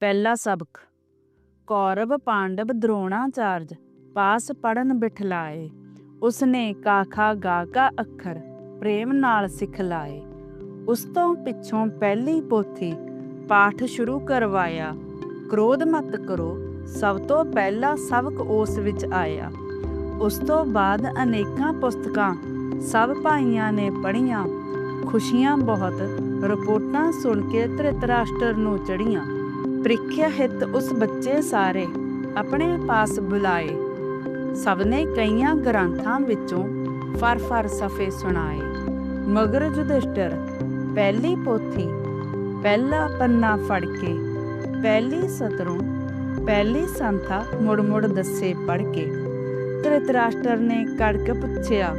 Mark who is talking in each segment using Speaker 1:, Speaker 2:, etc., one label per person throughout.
Speaker 1: ਪਹਿਲਾ ਸਬਕ। ਕੌਰਵ ਪਾਂਡਵ ਦ੍ਰੋਣਾਚਾਰਜ ਪਾਸ ਪੜਨ ਬਿਠਲਾਏ। ਉਸਨੇ ਕਾਖਾ ਗਾਕਾ ਅੱਖਰ ਪ੍ਰੇਮ ਨਾਲ ਸਿਖਲਾਏ ਉਸ ਤੋਂ ਪਿੱਛੋਂ ਪਹਿਲੀ ਪੋਥੀ ਪਾਠ ਸ਼ੁਰੂ ਕਰਵਾਇਆ। ਕ੍ਰੋਧ ਮਤ ਕਰੋ, ਸਭ ਤੋਂ ਪਹਿਲਾ ਸਬਕ ਉਸ ਵਿੱਚ ਆਇਆ। ਉਸ ਤੋਂ ਬਾਅਦ ਅਨੇਕਾਂ ਪੁਸਤਕਾਂ ਸਭ ਭਾਈਆਂ ਨੇ ਪੜ੍ਹੀਆਂ। ਖੁਸ਼ੀਆਂ ਬਹੁਤ, ਰਿਪੋਰਟਾਂ ਸੁਣ ਕੇ ਧ੍ਰਿਤਰਾਸ਼ਟਰ ਨੂੰ ਚੜੀਆਂ ਪ੍ਰੀਖਿਆ ਹਿੱਤ ਉਸ ਬੱਚੇ ਸਾਰੇ ਆਪਣੇ ਪਾਸ ਬੁਲਾਏ। ਸਭ ਨੇ ਕਈਆਂ ਗ੍ਰੰਥਾਂ ਵਿੱਚੋਂ ਫਰ ਫਰ ਸਫੇ ਸੁਣਾਏ। ਮਗਰ ਯੁਧਿਸ਼ਟਰ ਪਹਿਲੀ ਪੋਥੀ, ਪਹਿਲਾ ਪੰਨਾ ਫੜ ਕੇ, ਪਹਿਲੀ ਸਤਰੋਂ, ਪਹਿਲੀ ਸੰਥਾ ਮੁੜ ਮੁੜ ਦੱਸੇ ਪੜ ਕੇ। ਧ੍ਰਿਤਰਾਸ਼ਟਰ ਨੇ ਕੜਕ ਪੁੱਛਿਆ,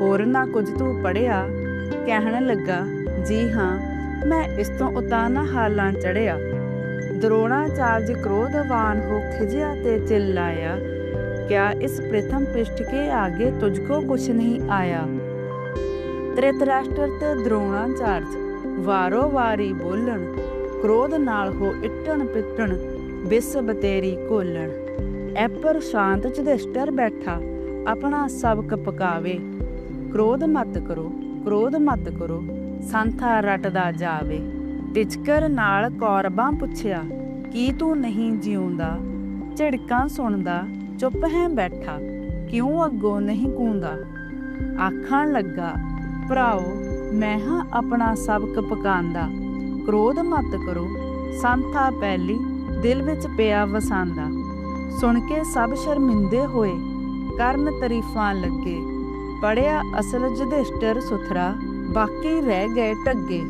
Speaker 1: ਹੋਰ ਨਾ ਕੁਝ ਤੂੰ ਪੜਿਆ ਕਹਿਣ ਲੱਗਾ, ਜੀ ਹਾਂ, ਮੈਂ ਇਸ ਤੋਂ ਉਤਾਨਾ ਹਾਲਾਂ ਚੜਿਆ द्रोणाचार्य क्रोधवान हो खिजिया ते चिल्लाया क्या इस प्रथम पृष्ठ के आगे तुझको कुछ नहीं आया ਧ੍ਰਿਤਰਾਸ਼ਟਰ ਤੇ ਦ੍ਰੋਣਾਚਾਰਜ ਵਾਰੋ ਵਾਰੀ ਬੋਲਣ ਕ੍ਰੋਧ ਨਾਲ ਹੋ ਇੱਟਣ ਪਿੱਟਣ ਬਿਸ ਬਤੇਰੀ ਕੋਲਣ ਐਪਰ ਸ਼ਾਂਤ ਯੁਧਿਸ਼ਟਰ ਬੈਠਾ ਆਪਣਾ ਸਬਕ ਪਕਾਵੇ ਕ੍ਰੋਧ ਮਤ ਕਰੋ ਕ੍ਰੋਧ ਮਤ ਕਰੋ ਸੰਥਾ ਰਟਦਾ ਜਾਵੇ ਟਿਚਕਰ ਨਾਲ ਕੌਰਬਾਂ ਪੁੱਛਿਆ, ਕੀ ਤੂੰ ਨਹੀਂ ਜਿਉਂਦਾ? ਝਿੜਕਾਂ ਸੁਣਦਾ, ਚੁੱਪ ਹੈ ਬੈਠਾ, ਕਿਉਂ ਅੱਗੋਂ ਨਹੀਂ ਕੂੰਦਾ? ਆਖਾਂ ਲੱਗਾ, ਭਰਾਓ, ਮੈਂ ਹਾਂ ਆਪਣਾ ਸਬਕ ਪਕਾਂਦਾ ਕ੍ਰੋਧ ਮਤ ਕਰੋ, ਸੰਥਾ ਪਹਿਲੀ, ਦਿਲ ਵਿੱਚ ਪਿਆ ਵਸਾਂਦਾ ਸੁਣ ਕੇ ਸਭ ਸ਼ਰਮਿੰਦੇ ਹੋਏ, ਕਰਨ ਤਾਰੀਫਾਂ ਲੱਗੇ। ਪੜਿਆ ਅਸਲ ਯੁਧਿਸ਼ਟਰ ਸੁਥਰਾ, ਬਾਕੀ ਰਹਿ ਗਏ ਟੱਗੇ।